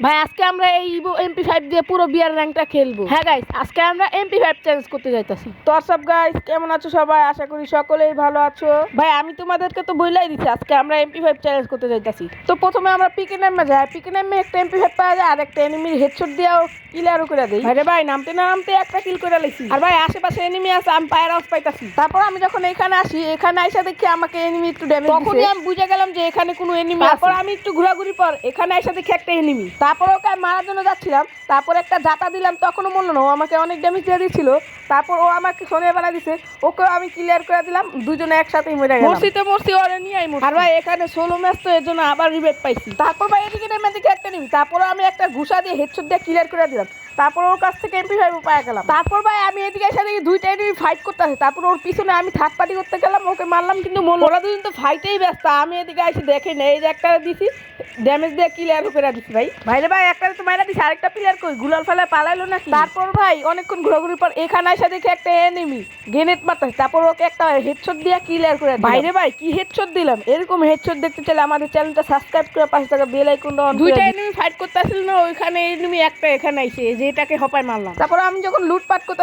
ভাই আজকে আমরা এই ইভো এমপি ফাইভ দিয়ে পুরো বিয়ার র্যাঙ্কটা খেলব। হ্যাঁ গাইস আজকে আমরা এমপি ফাইভ চ্যালেঞ্জ করতে যাইতাছি। তো সব গাইস কেমন আছো সবাই? আশা করি সকলেই ভালো আছো। ভাই আমি তোমাদেরকে তো বইলাই দিছি আজকে আমরা এমপি ফাইভ চ্যালেঞ্জ করতে যাইতাছি। তো প্রথমে আমরা পিকে নামে যাই। পিকে নামে একটা এমপি ফাইভ পাওয়া যায় আর একটা এনিমির হেডশট দিয়েও কিলারও করে দেই। ভাই ভাই নামতে না নামতে একটা কিল করে লাইছি। আর ভাই আশেপাশে এনিমি আছে আমি পায়ের আওয়াজ পাইতাছি। তারপর আমি যখন এখানে আসি এখানে আইসা দেখি আমাকে এনিমি একটু ড্যামেজ তখনই আমি বুঝে গেলাম যে এখানে কোনো এনিমি তারপর আমি একটু ঘোরাঘুরি পর এখানে আইসা দেখি একটা এনিমি তারপর ওকে আমি মারার জন্য যাচ্ছিলাম তারপর একটা জাতা দিলাম তখনও মনে না ও আমাকে অনেক ড্যামেজ দিয়ে দিচ্ছিল তারপর ও আমাকে সোনে বেলা দিছে ওকেও আমি ক্লিয়ার করে দিলাম দুজনে একসাথেই মরে গেলাম। মসজিদে মরছি ওরে নিয়ে আই আর ভাই এখানে ষোলো ম্যাচ তো এর জন্য আবার রিবেট পাইছি। তারপর ভাই এদিকে নেমে দিকে একটা নিবি তারপর আমি একটা ঘুষা দিয়ে হেডশট দিয়ে ক্লিয়ার করে দিলাম। তারপর ওর কাছ থেকে এমপি ফাইভ পায়ে গেলাম। তারপর ভাই আমি এদিকে এসে দেখি দুইটা এনিমি ফাইট করতে আছে তারপর ওর পিছনে আমি থার্ড পার্টি করতে গেলাম ওকে মারলাম কিন্তু ওরা দুদিন তো ফাইটেই ব্যস্ত আমি এদিকে এসে দেখি না এই যে একটা দিছি ড্যামেজ দিয়ে ক্লিয়ার করে দিছি ভাই। ভাইরে ভাই একটা তো মাইরা দিছি আরেকটা প্লেয়ার কই? গুলাল ফেলে পালাইলো নাকি? তারপর ভাই অনেকক্ষণ ঘোরাঘুরি পর এখানে এসে দেখি একটা এনিমি গ্রেনেড মারতেছে। তারপর ওকে একটা হেডশট দিয়ে ক্লিয়ার করে ভাইরে ভাই কি হেডশট দিলাম? এরকম হেডশট দেখতে চাইলে আমাদের চ্যানেলটা সাবস্ক্রাইব করে পাশে থাকা বেল আইকনটা দুইটা এনিমি ফাইট করতে আসছিল না ওইখানে এনিমি একটা এখানে আইছে। যে এটাকে হপায় মারলাম। তারপর আমি যখন লুটপাট করতে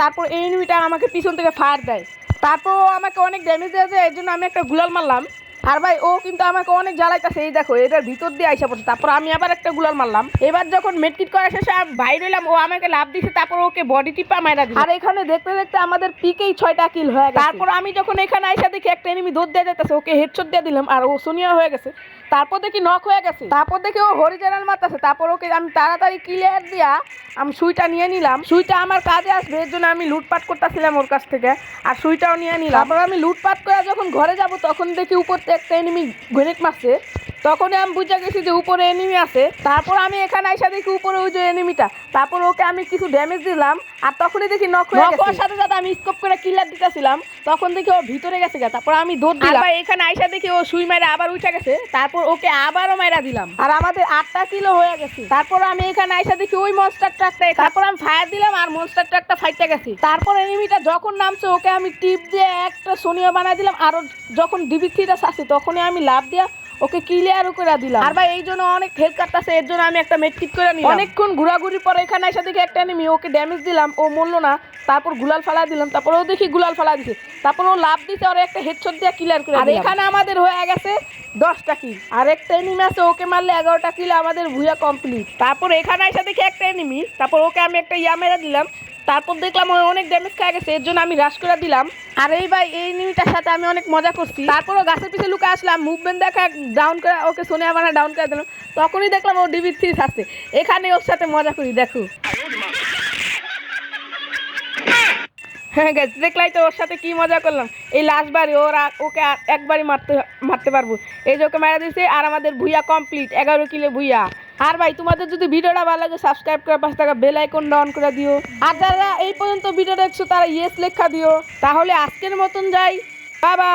তারপর এই এনিমিটা আমাকে পিছন থেকে ফায়ার দেয়। তারপর আমাকে অনেক ড্যামেজ দিয়েছে এর জন্য আমি একটা গুলাল মারলাম। আর ভাই ও কিন্তু আমাকে অনেক জ্বালাইতেছে এই দেখো এটার ভিতর দিয়ে আইসা পড়ছে। তারপর আমি আবার একটা গুলাল মারলাম। এবার যখন মেটকিট করা শেষে আমি বাইরে হইলাম ও আমাকে লাভ দিছে তারপর ওকে বডি টিপা মাইরা দিল। আর এখানে দেখতে দেখতে আমাদের পিকেই ছয়টা কিল হয়ে গেছে। তারপর আমি যখন এখানে আইসা দেখি একটা এনিমি দৌড় দিয়ে যাইতেছে ওকে হেডশট দিয়ে দিলাম আর ও সোনিয়া হয়ে গেছে। তারপর দেখি নক হয়ে গেছে। তারপর দেখি ও হরিজেনাল মারতেছে। তারপর ওকে আমি তাড়াতাড়ি ক্লিয়ার দিয়া আমি সুইটা নিয়ে নিলাম। সুইটা আমার কাজে আসবে, এর জন্য আমি লুটপাট করতেছিলাম ওর কাছ থেকে। আর সুইটাও নিয়ে নিলাম। তারপর আমি লুটপাট করে যখন ঘরে যাব, তখন দেখি উপর থেকে একটা এনিমি গ্রেনেড মারছে। তখনই আমি বুঝে গেছি যে উপরে এনিমি আছে। তারপর আমি এখানে আইসা দেখি উপরে ওই যে এনিমিটা তারপর ওকে আমি কিছু ড্যামেজ দিলাম আর তখনই দেখি নক হয়ে গেছে। ওর সাথে সাথে আমি স্কোপ করে কিলার দিতেছিলাম তখন দেখি ও ভিতরে গেছে গা। তারপর আমি দৌড় দিলাম। এখানে আইসা দেখি ও সুই মাইরা আবার উঠে গেছে তারপর ওকে আবারও মাইরা দিলাম। আর আমাদের আটটা কিলো হয়ে গেছে। তারপর আমি এখানে আইসা দেখি ওই মনস্টার ট্রাকটা তারপর আমি ফায়ার দিলাম আর মনস্টার ট্রাকটা ফাইটটা গেছে। তারপর এনিমিটা যখন নামছে ওকে আমি টিপ দিয়ে একটা সোনিয়া বানাই দিলাম আর যখন ডিবি থ্রিটা আসছে তখনই আমি লাভ দিয়া ওকে ক্লিয়ারও করে দিলাম। আর ভাই এই জন্য অনেক হেল্প কাটতেছে এর জন্য আমি একটা মেটকিট করে নিলাম। অনেকক্ষণ ঘোরাঘুরি পরে এখানে এসে দেখি একটা নেমি ওকে ড্যামেজ দিলাম ও মরলো না তারপর গুলাল ফালা দিলাম তারপর ও দেখি গুলাল ফালা দিছে তারপর ও লাভ দিছে আর একটা হেডশট দিয়ে ক্লিয়ার করে আর এখানে আমাদের হয়ে গেছে দশটা কিল আর একটা এনিমি আছে ওকে মারলে এগারোটা কিল আমাদের ভুয়া কমপ্লিট তারপর এখানে এসে দেখি একটা এনিমি তারপর ওকে আমি একটা ইয়া মেরে দিলাম তারপর দেখলাম ও অনেক ড্যামেজ খেয়ে গেছে এর জন্য আমি রাশ করে দিলাম। আর এই ভাই এই নিমিটার সাথে আমি অনেক মজা করছি। তারপর ও গাছের পিছে লুকে আসলাম মুভমেন্ট দেখা ডাউন করে ওকে সোনিয়া বানা ডাউন করে দিলাম। তখনই দেখলাম ও ডিবি থ্রি আসছে এখানে ওর সাথে মজা করি দেখো। হ্যাঁ গেছে দেখলাই তো ওর সাথে কি মজা করলাম। এই লাস্ট বারে ওর ওকে একবারই মারতে মারতে পারব। এই যে ওকে মারা দিয়েছে আর আমাদের ভুইয়া কমপ্লিট এগারো কিলো ভুইয়া। আর ভাই, তোমাদের যদি ভিডিওটা ভালো লাগে সাবস্ক্রাইব করে পাশে থাকা বেল আইকন অন করে দিও। আর যারা এই পর্যন্ত ভিডিও দেখছ, তারা ইয়েস লেখা দিও। তাহলে আজকের মতন যাই। বাবা